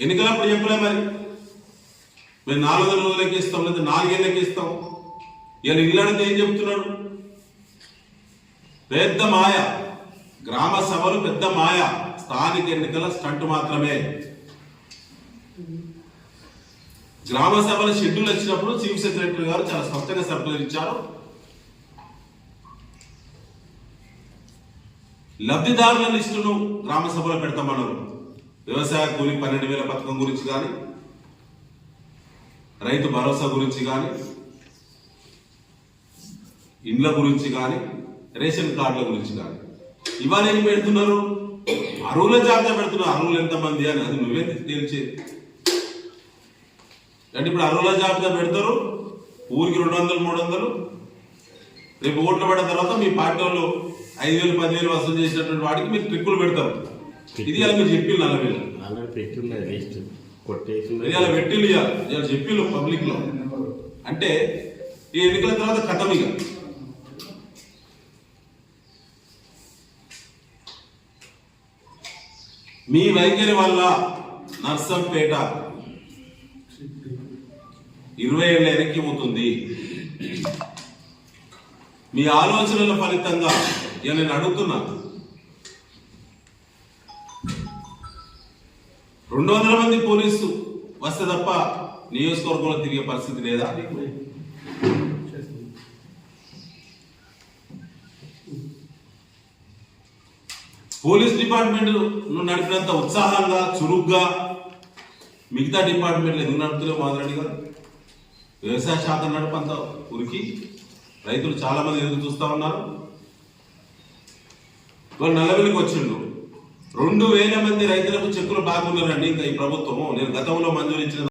ఎన్నికలప్పుడు చెప్పలే మరి. మేము నాలుగు వందల రోజులకి ఇస్తాం లేదా నాలుగేళ్ళకి ఇస్తాం. ఇలా ఇల్లు ఏం చెప్తున్నాడు? పెద్ద మాయ. గ్రామ సభలు పెద్ద మాయ. స్థానిక ఎన్నికల స్టంట్ మాత్రమే. గ్రామ సభల షెడ్యూల్ వచ్చినప్పుడు చీఫ్ సెక్రటరీ గారు చాలా స్పష్టంగా సర్కులర్ ఇచ్చారు. లబ్ధిదారుల లిస్టును గ్రామ సభలో పెడతామన్నారు వ్యవసాయ కూలి పన్నెండు వేల పథకం గురించి కానీ రైతు భరోసా గురించి కానీ ఇండ్ల గురించి కానీ రేషన్ కార్డుల గురించి కానీ ఇవాళ ఏం పెడుతున్నారు? అరువుల జాబితా పెడుతున్నారు. అరువులు ఎంతమంది అని అది నువ్వే తేల్చేది. అంటే ఇప్పుడు అరువుల జాబితా పెడతారు. ఊరికి రెండు వందలు మూడు వందలు. రేపు ఓట్లు పడిన తర్వాత మీ పార్టీ వాళ్ళు ఐదు వేలు పదివేలు వసూలు చేసినటువంటి వాడికి మీరు ట్రిక్కులు పెడతారు. ఇది అలా మీరు నలభై అలా పెట్టున్నది వేస్ట్. కొట్టేసి ఇది అలా పెట్టిల్లు ఇవ్వాలి ఇలా చెప్పిల్లు పబ్లిక్లో అంటే ఈ ఎన్నికల తర్వాత కథం ఇక. మీ వైఖరి వల్ల నర్సంపేట ఇరవై ఏళ్ళ వెనక్కి పోతుంది. మీ ఆలోచనల ఫలితంగా ఇక నేను అడుగుతున్నా. రెండు వందల మంది పోలీసు వస్తే తప్ప నియోజకవర్గంలో తిరిగే పరిస్థితి లేదా? పోలీస్ డిపార్ట్మెంట్ నడిపినంత ఉత్సాహంగా చురుగ్గా మిగతా డిపార్ట్మెంట్లు ఎందుకు నడుపుతున్నావు మాధురెడ్డి గారు? వ్యవసాయ శాఖ నడపంత ఉరికి రైతులు చాలా మంది ఎదురు చూస్తా ఉన్నారు. వాళ్ళు నల్లవెల్లికి వచ్చిండు. రెండు వేల మంది రైతులకు చెక్కులు బాగున్నారండి. ఇంకా ఈ ప్రభుత్వము. నేను గతంలో మంజూరు ఇచ్చిన